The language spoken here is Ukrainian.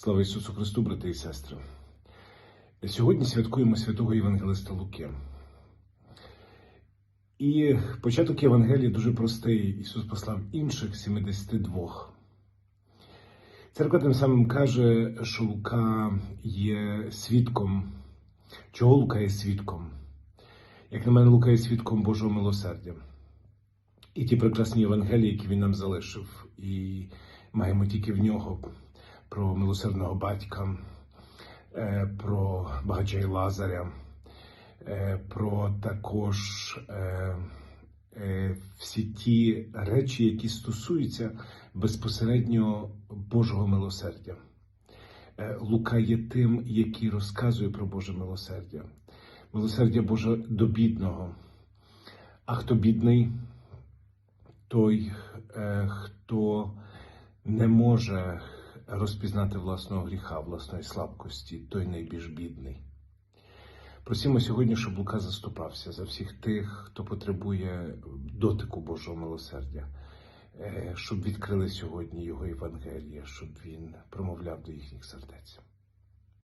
Слава Ісусу Христу, брати і сестри. Сьогодні святкуємо святого Євангелиста Луки. І початок Євангелії дуже простий. Ісус послав інших 72. Церква тим самим каже, що Лука є свідком. Чого Лука є свідком? Як на мене, Лука є свідком Божого милосердя. І ті прекрасні Євангелії, які він нам залишив, і маємо тільки в нього про милосердного батька, е, про багача Лазаря, е, про також е, всі ті речі, які стосуються безпосередньо Божого милосердя. Лука є тим, який розказує про Боже милосердя. Милосердя Боже до бідного. А хто бідний? Той, хто не може розпізнати власного гріха, власної слабкості, той найбільш бідний. Просимо сьогодні, щоб Лука заступався за всіх тих, хто потребує дотику Божого милосердя, е, щоб відкрили сьогодні його Євангелія, щоб він промовляв до їхніх сердець.